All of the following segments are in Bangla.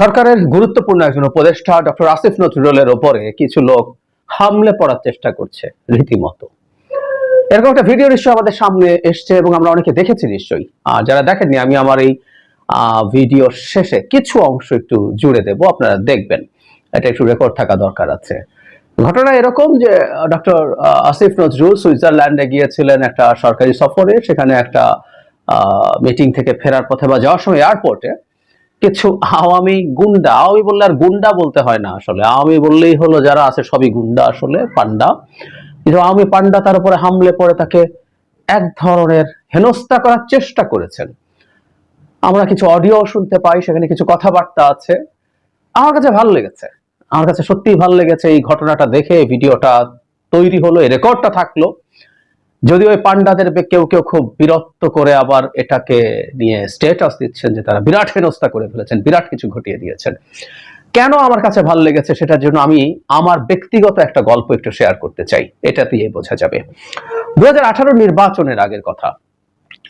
সরকারের গুরুত্বপূর্ণ একজন উপদেষ্টা ডক্টর আসিফ নজরুলের ওপরে কিছু লোক হামলে পড়ার চেষ্টা করছে রীতিমতো। এরকম একটা ভিডিও নিশ্চয়ই আমাদের সামনে এসছে এবং আমরা অনেকে দেখেছি নিশ্চয়ই। যারা দেখেননি, আমি আমার এই ভিডিও শেষে কিছু অংশ একটু জুড়ে দেব, আপনারা দেখবেন। এটা একটু রেকর্ড থাকা দরকার আছে। ঘটনা এরকম যে, ডক্টর আসিফ নজরুল সুইজারল্যান্ডে গিয়েছিলেন একটা সরকারি সফরে, সেখানে একটা মিটিং থেকে ফেরার পথে বা যাওয়ার সময় এয়ারপোর্টে কিছু আওয়ামী গুন্ডা, আওয়ামী বললে আর গুন্ডা বলতে হয় না আসলে। আওয়ামী বললেই হলো যারা আছে সবই গুন্ডা আসলে পান্ডা কিন্তু আওয়ামী পান্ডা তার উপরে হামলে পড়ে তাকে এক ধরনের হেনস্থা করার চেষ্টা করেছেন। আমরা কিছু অডিও শুনতে পাই, সেখানে কিছু কথাবার্তা আছে। আমার কাছে ভালো লেগেছে। আমার কাছে সত্যিই ভালো লেগেছে এই ঘটনাটা দেখে ভিডিওটা তৈরি হলো, এই রেকর্ডটা থাকল। যদিও ওই পান্ডাদের কেউ কেউ খুব বিরক্ত করে আবার এটাকে নিয়ে স্টেটাস দিচ্ছেন যে তারা বিরাট হেনস্থা করে ফেলেছেন, বিরাট কিছু ঘটিয়ে দিয়েছেন। কেন আমার কাছে ভালো লেগেছে সেটার জন্য আমি আমার ব্যক্তিগত একটা গল্প একটু শেয়ার করতে চাই, এটা দিয়ে বোঝা যাবে। দু হাজার আঠারো নির্বাচনের আগের কথা,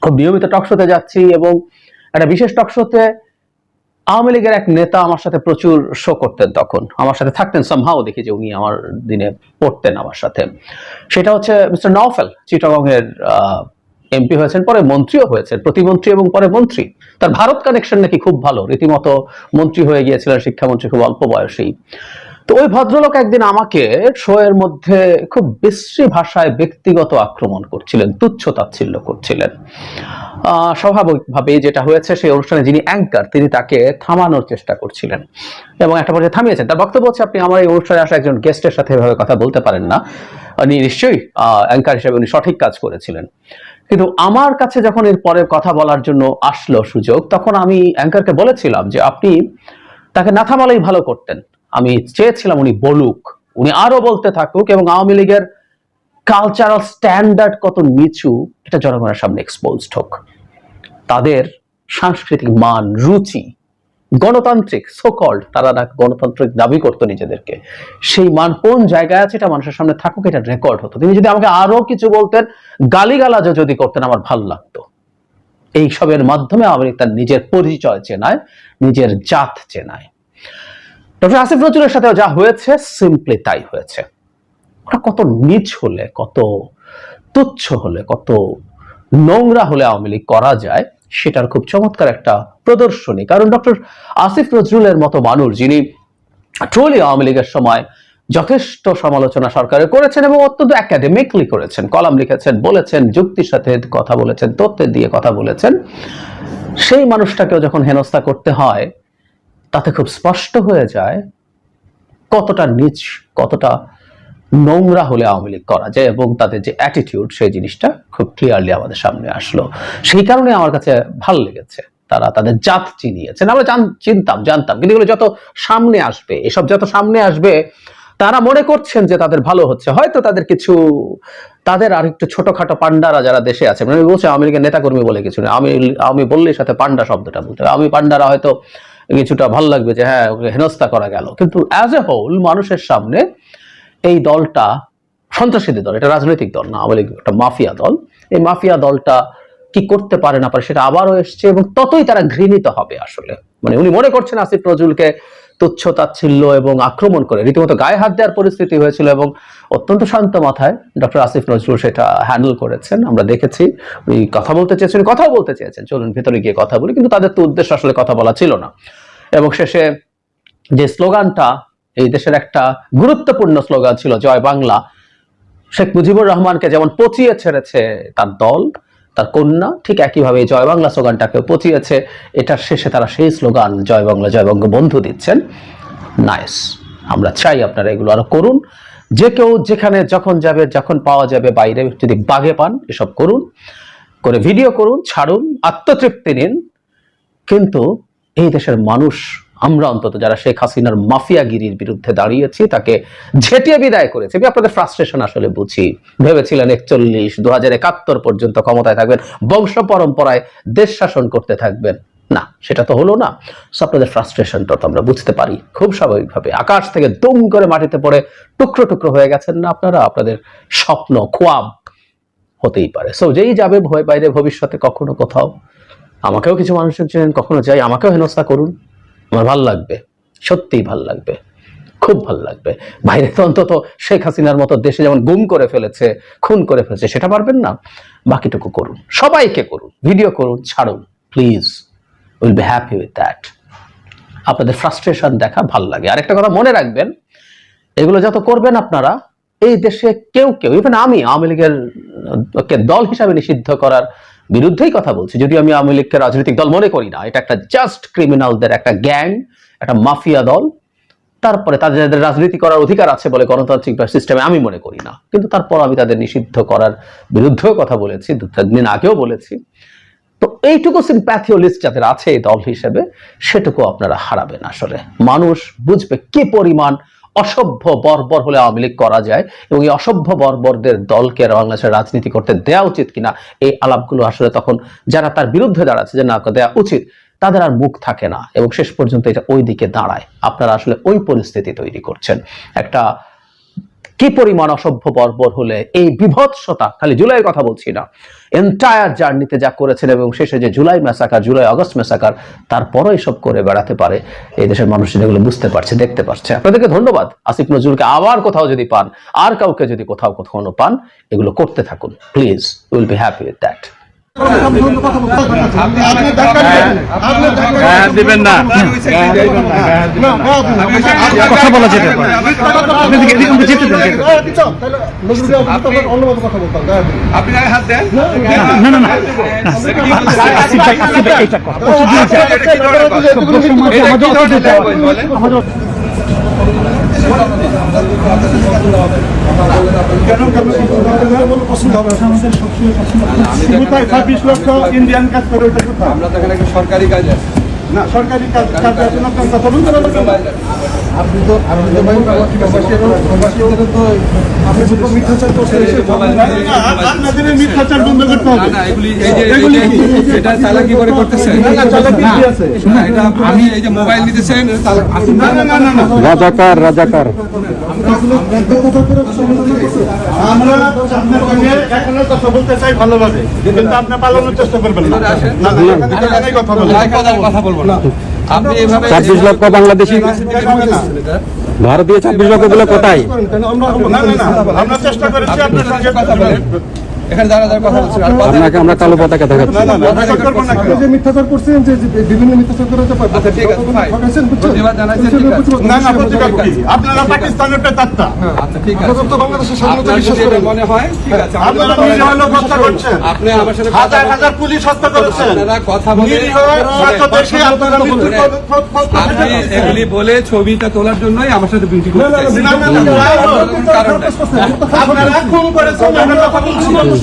খুব নিয়মিত টকশোতে যাচ্ছি এবং একটা বিশেষ টকশোতে আওয়ামী লীগের এক নেতা আমার সাথে প্রচুর শো করতেন তখন। আমার সাথে থাকতেন সামহাও দেখি যে উনি আমার দিনে পড়তেন আমার সাথে। সেটা হচ্ছে মিস্টার নওফেল চিটাগং এর এমপি হয়েছেন, পরে মন্ত্রীও হয়েছেন, প্রতিমন্ত্রী এবং পরে মন্ত্রী। তার ভারত কানেকশন নাকি খুব ভালো, রীতিমতো মন্ত্রী হয়ে গিয়েছিলেন শিক্ষামন্ত্রী খুব অল্প বয়সেই। তো ওই ভদ্রলোক একদিন আমাকে শো এর মধ্যে খুব বিশ্রী ভাষায় ব্যক্তিগত আক্রমণ করছিলেন, তুচ্ছ তাচ্ছিল্য করছিলেন। স্বাভাবিকভাবে যেটা হয়েছে, সেই অনুষ্ঠানে যিনি অ্যাঙ্কার তিনি তাকে থামানোর চেষ্টা করছিলেন। এবং একটা পর্যায়ে থামিয়েছেন। তার বক্তব্য হচ্ছে, আপনি আমার এই অনুষ্ঠানে আসা একজন গেস্টের সাথে এভাবে কথা বলতে পারেন না। উনি নিশ্চয়ই অ্যাঙ্কার হিসেবে উনি সঠিক কাজ করেছিলেন। কিন্তু আমার কাছে যখন এর পরে কথা বলার জন্য আসলো সুযোগ, তখন আমি অ্যাঙ্কারকে বলেছিলাম যে, আপনি তাকে না থামালেই ভালো করতেন। আমি চেয়েছিলাম উনি বলুক, উনি আরও বলতে থাকুক এবং আওয়ামী লীগের কালচারাল স্ট্যান্ডার্ড কত নিচু, এটা জনগণের সামনে এক্সপোজড হোক। তাদের সাংস্কৃতিক মান, রুচি, গণতান্ত্রিক সোকল্ড তারা গণতান্ত্রিক দাবি করতো নিজেদেরকে। সেই মান কোন জায়গায় আছে এটা মানুষের সামনে থাকুক, এটা রেকর্ড হতো। তিনি যদি আমাকে আরও কিছু বলতেন গালিগালাজও যদি করতেন, আমার ভালো লাগতো। এইসবের মাধ্যমে আওয়ামী তার নিজের পরিচয় চেনায়, নিজের জাত চেনায়। ডক্টর আসিফ নজরুলের সাথে যা হয়েছে সিম্পলি তাই হয়েছে। ওরা কত নিচ হলে, কত তুচ্ছ হলে, কত নোংরা হলে আওয়ামী লীগ করা যায় সেটার খুব চমৎকার একটা প্রদর্শনী। কারণ ডক্টর আসিফ নজরুলের মতো মানুষ যিনি ট্রলি আওয়ামী লীগের সময় যথেষ্ট সমালোচনা সরকারের করেছেন এবং অত্যন্ত একাডেমিকলি করেছেন। কলাম লিখেছেন, বলেছেন, যুক্তির সাথে কথা বলেছেন, তথ্যের দিয়ে কথা বলেছেন। সেই মানুষটাকেও যখন হেনস্থা করতে হয়, তাতে খুব স্পষ্ট হয়ে যায় কতটা নিচ, কতটা নোংরা হলে আওয়ামী লীগ করা যায় এবং তাদের যে অ্যাটিটিউড সেই জিনিসটা খুব ক্লিয়ারলি আমাদের সামনে আসলো। সেই কারণে আমার কাছে ভালো লেগেছে। তারা তাদের জাত চিনিয়েছেন। আমরা জান- চিনতাম, জানতাম। কিন্তু এগুলো যত সামনে আসবে, এসব যত সামনে আসবে, তারা মনে করছেন যে তাদের ভালো হচ্ছে। হয়তো তাদের কিছু, তাদের আর একটু ছোটখাটো পান্ডারা যারা দেশে আছে মানে বলছে আওয়ামী লীগের নেতাকর্মী বলে কিছু না। আমি আমি বললেই সাথে পান্ডা শব্দটা বলতে আমি পান্ডারা হয়তো কিছুটা ভালো লাগবে যে হ্যাঁ ওকে হেনস্থা করা গেল। কিন্তু অ্যাজ এ হোল মানুষের সামনে এই দলটা সন্ত্রাসীদের দল, এটা রাজনৈতিক দল না, আওয়ামী লীগ একটা মাফিয়া দল। এই মাফিয়া দলটা কি করতে পারে না পারে সেটা আবারও এসছে এবং ততই তারা ঘৃণিত হবে আসলে। মানে উনি মনে করছেন আসিফ নজরুলকে তুচ্ছ তাচ্ছিল্য এবং আক্রমণ করে, রীতিমতো গায়ে হাত দেওয়ার পরিস্থিতি হয়েছিল এবং অত্যন্ত শান্ত মাথায় ডক্টর আসিফ নজরুল সেটা হ্যান্ডেল করেছেন। আমরা দেখেছি, উনি কথা বলতে চেয়েছেন কথাও বলতে চেয়েছেন। চলুন ভেতরে গিয়ে কথা বলি, কিন্তু তাদের তো উদ্দেশ্য আসলে কথা বলা ছিল না। এবং শেষে যে স্লোগানটা এই দেশের একটা গুরুত্বপূর্ণ স্লোগান ছিল, জয় বাংলা। শেখ মুজিবুর রহমানকে যেমন পচিয়ে ছেড়েছে তার দল, তার কন্যা, ঠিক একইভাবে জয় বাংলা স্লোগানটাকে পচিয়েছে। এটার শেষে তারা সেই স্লোগান, জয় বাংলা, জয় বঙ্গ বন্ধু দিচ্ছেন। নাইস। আমরা চাই আপনারা এগুলো আরও করুন। যে কেউ যেখানে যখন যাবে, যখন পাওয়া যাবে, বাইরে যদি বাগে পান, এসব করুন। করে ভিডিও করুন, ছাড়ুন, আত্মতৃপ্তি নিন। কিন্তু এই দেশের মানুষ আমরা অন্তত যারা শেখ হাসিনার মাফিয়াগিরির বিরুদ্ধে দাঁড়িয়েছি, তাকে ঝেটিয়ে বিদায় করেছে। আমি আপনাদের ফ্রাস্ট্রেশন আসলে বুঝি। ভেবেছিলেন একচল্লিশ দু পর্যন্ত ক্ষমতায় থাকবেন, বংশ পরম্পরায় দেশ শাসন করতে থাকবেন। না, সেটা তো হলো না। সো আপনাদের ফ্রাস্ট্রেশনটা তো আমরা বুঝতে পারি। খুব স্বাভাবিকভাবে আকাশ থেকে দুম করে মাটিতে পড়ে টুকরো টুকরো হয়ে গেছেন না আপনারা? আপনাদের স্বপ্ন, খোয়াব হতেই পারে। সো যেই যাবে ভয় বাইরে ভবিষ্যতে কখনো কোথাও। আমাকেও কিছু মানুষের চেনেন, কখনো যাই, আমাকেও হেনস্থা করুন। আমার ভালো লাগবে, সত্যিই ভালো লাগবে, খুব ভালো লাগবে। বাইরে তো অন্তত শেখ হাসিনার মতো দেশে যেমন গুম করে ফেলেছে, খুন করে ফেলেছে, সেটা পারবেন না। বাকিটুকু করুন, সবাইকে করুন ভিডিও করুন, ছাড়ুন please will be happy with that আপনাদের ফ্রাস্ট্রেশন দেখা ভালো লাগে। আরেকটা কথা মনে রাখবেন, এগুলো যত করবেন আপনারা, এই দেশে কেউ কেউ ইভেন আমি, আওয়ামী লীগের দল হিসাবে নিষিদ্ধ করার বিরুদ্ধেই কথা বলছি। যদিও আমি আওয়ামী লীগকে রাজনৈতিক দল মনে করি না, এটা একটা জাস্ট ক্রিমিনালদের একটা গ্যাং একটা মাফিয়া দল। তারপরে তাদের রাজনীতি করার অধিকার আছে বলে গণতান্ত্রিক সিস্টেমে আমি মনে করি না। কিন্তু তারপর আমি তাদের নিষিদ্ধ করার বিরুদ্ধেও কথা বলেছি, দু তিন দিন আগেও বলেছি। তো এইটুকু সিম্প্যাথিও লিস্ট যাদের আছে এই দল হিসেবে, সেটুকু আপনারা হারাবেন আসলে। মানুষ বুঝবে কি পরিমাণ অসভ্য বর্বর হলে আওয়ামী লীগ করা যায় এবং এই অসভ্য বর্বরদের দলকে আর বাংলাদেশের রাজনীতি করতে দেওয়া উচিত কিনা, এই আলাপগুলো আসলে তখন যারা তার বিরুদ্ধে দাঁড়াচ্ছে যে না দেওয়া উচিত, তাদের আর মুখ থাকে না। এবং শেষ পর্যন্ত এটা ওই দিকে দাঁড়ায়। আপনারা আসলে ওই পরিস্থিতি তৈরি করছেন। একটা কি পরিমাণ অসভ্য বর্বর হলে এই বিভৎসতা? খালি জুলাইয়ের কথা বলছি না। এন্টায়ার জার্নিতে যা করেছেন এবং শেষে যে July massacre July August massacre তারপরও এসব করে বেড়াতে পারে। এই দেশের মানুষ এগুলো বুঝতে পারছে, দেখতে পারছে। আপনাদেরকে ধন্যবাদ। আসিফ নজরুলকে আবার কোথাও যদি পান, আর কাউকে যদি কোথাও কোথাও পান, এগুলো করতে থাকুন। Please will be happy with that দিবেন না কথা বলা যেতে পারে আপনি হাত দেন না না না আমাদের ছাব্বিশ লক্ষ ইন্ডিয়ান কাজ করে কোথায়? আমরা তো এখানে সরকারি কাজ আছে না সরকারি কাজ কাজে আছে আপনার কথা বলতে না? আপনি তো আপনি তো ভাই প্রবাসীদের তো আপনি তো মিথ্যাচার করছেন এসে আপনাদের মিথ্যাচার বন্ধ করতে হবে। না এগুলি এই যে এগুলি এই যে- কি? এটা চালাকি করে করতেছেন? না, না, চালাকি কি আছে? না, এটা আমি এই যে মোবাইল নিতেছেন এটা না, না, না, না, না। রাজাকার রাজাকার। আমরা আপনার সঙ্গে এখনও কথা বলতে চাই ভালোভাবে কিন্তু আপনি পালানোর চেষ্টা করবেন না। না, না, এখানেই কথা বলবেন না, কথা কথা বলব না। আপনি এভাবে 26 লক্ষ বাংলাদেশি ভারতীয় ছাব্বিশ লক্ষগুলো কোথায়? না না না আমরা চেষ্টা করেছি আপনার সঙ্গে কথা বলেন। এখানে যারা যারা কথা বলছেন আর আপনাকে আমরা কালো পতাকা দেখাচ্ছি না না না কথা করব না কেন? যে মিথ্যাচার করছেন যে যে বিভিন্ন মিথ্যাচার করে যে আচ্ছা ঠিক আছে ভাই প্রতিবাদ জানাচ্ছেন ঠিক আছে না না প্রতিবাদ কি আপনারা পাকিস্তানের পেতাত্তা আচ্ছা ঠিক আছে তো বাংলাদেশের স্বাধীনতা বিশ্বাস যদি মনে হয় ঠিক আছে আপনারা নিজে হলো হত্যা করছেন আপনি আমার সাথে হাজার হাজার পুলিশ হত্যা করেছেন আপনারা কথা বলে নিরীহ ছাত্র দেশে আপনারা মৃত্যুর পথ- পথ- পথ আপনি এগুলি বলে ছবিটা তোলার জন্যই আমার সাথে বিউটি করতে চাইছেন। না, না, না, না, যাই হোক, কারণ নাই। আপনারা খুন করেছেন আমরা কথা বলছি আচ্ছা ভাই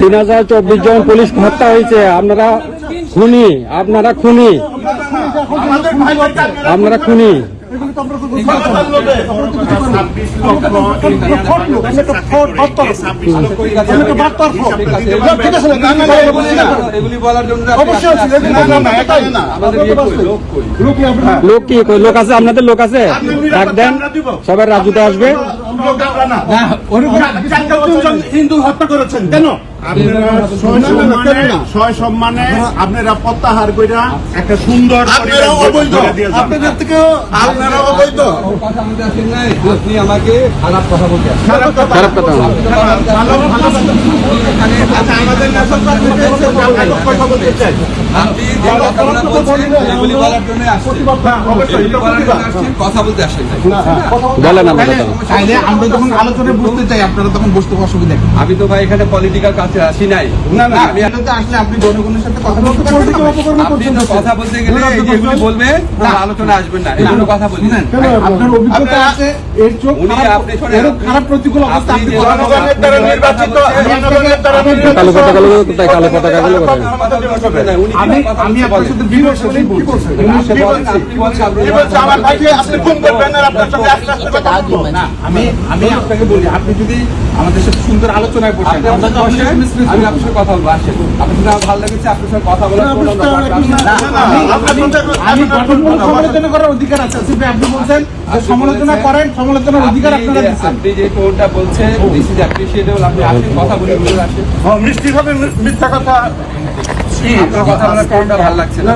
তিন হাজার চব্বিশ জন পুলিশ হত্যা হয়েছে। আপনারা খুনি আপনারা খুনি। আপনারা খুনি। লোক কি? লোক আছে? আপনাদের লোক আছে? ডাক দেন। সবাই রাজুতে আসবে। হিন্দু হত্যা করেছেন কেন? ছয় সম্মানে আপনারা প্রত্যাহার কইরা একটা সুন্দর আপনারা অবৈধ আপনাদের থেকে আপনারা অবৈধ কথা বলতে আসেন আপনি আমাকে খারাপ কথা বলতে খারাপ কথা খারাপ কথা ভালো ভালো আচ্ছা আমাদের নেতা কর্মীদের এসে ভালো কথা বলতে চাই আপনি যে কথাগুলো বলছেন, এগুলি বলার জন্যই আসছেন। অবশ্যই এগুলি বলার জন্য আসছেন, কথা বলতে আসেন বলেন আমরা যখন আলোচনায় বসতে চাই আপনারা তখন বসতে অসুবিধা আমি তো ভাই এখানে পলিটিক্যাল কাছে আসি নাই। না না আমি আসলে আপনি জনগণের সাথে কথা বলতে পারবেন আপনি কথা বলতে গেলে এই বলবে আলোচনা আসবেন না। এই কথা বলি আপনার অভিজ্ঞতা আছে এর চোখ উনি আপনি শোনেন, খারাপ প্রতিকূল অবস্থা আপনি আপনি যে কখনো জনগণের জনগণের দ্বারা নির্বাচিত জনগণের দ্বারা নির্বাচিত কালো পতাকা গুলো কোথায় কালো পতাকা গুলো কথা বলবেন না, উনি কি আমি আমি আপনার সাথে বিমর্ষ নেই, কি বলছেন? আপনি বলেন, আপনি বলেন, আপনি কি বলছে আমার ভাইকে আপনি খুন করবেন আর আপনার সঙ্গে আস্তে আস্তে কথা বলব? না, আমি আমি আপনাকে বলি আপনি যদি আমাদের সাথে সুন্দর আলোচনায় বসেন আমি আপনার সাথে কথা বলব আসেন আপনার সাথে আমার ভালো লেগেছে আপনার সাথে কথা বলার জন্য আমরা আসেন। না, না, আপনার সঙ্গে- আমি গঠনমূলক সমালোচনা করার অধিকার আছে? আপনি বলছেন সমালোচনা করেন সমালোচনার অধিকার আপনারা আপনি যে টোনটা বলছেন দিস ইজ অ্যাপ্রিসিয়েটেবল আপনি আসেন কথা বলে বলে আসেন। মিষ্টি ভাবে মিথ্যা কথা কথা বলার টোনটা ভালো লাগছে না।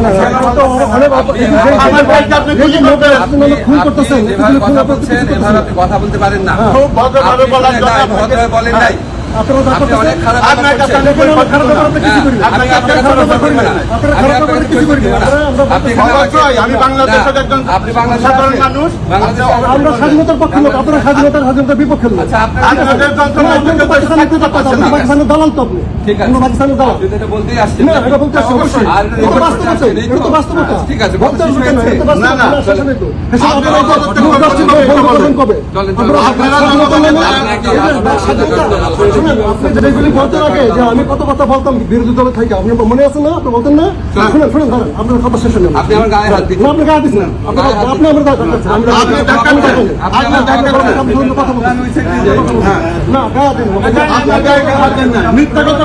আমার ভাইকে আপনি খুঁজে নেবেন আপনি আপনি যেভাবে কথা বলছেন এভাবে আপনি কথা বলতে পারেন না। বলেন নাই। আমি বাংলাদেশের একজন সাধারণ মানুষ। আমরা। স্বাধীনতার পক্ষে লোক আপনারা স্বাধীনতার স্বাধীনতার বিপক্ষে লোক। দলান্ত আপনাদের দালাল তো আপনি আপনি আপনি আপনি আমি কত কথা বলতাম বিরোধী দলে থেকে আপনার মনে আছে না আপনি বলতেন না শুনেন শুনেন আপনার কথা শেষ হলো আপনি আমার গায়ে হাত। আপনি গায়ে দিচ্ছেন আপনি আপনি আমার গায়ে হাত দিচ্ছেন। আপনি আপনি। হ্যাঁ। না গায়ে দিন। মিথ্যা কথা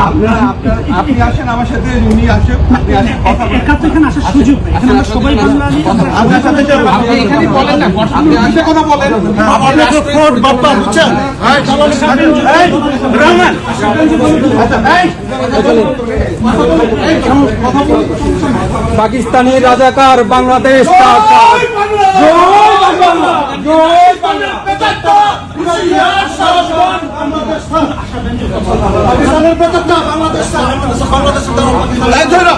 আপনার আপনি আসেন আমার সাথে উনি আসেন আপনি আসেন কথা বলেন। এখানে আসার সুযোগ এখানে আমরা সবাই বাঙালি আপনার সাথে আপনি এখানে বলেন না আপনি আসে কথা বলেন। আপনি একটা বাপ্পা, বুঝছেন? এই, চালানো স্বাধীন। এই, রহমান। পাকিস্তানি রাজাকার বাংলাদেশ না, বাংলাদেশ না, বাংলাদেশ বাংলাদেশের দ্বারা না ধরো।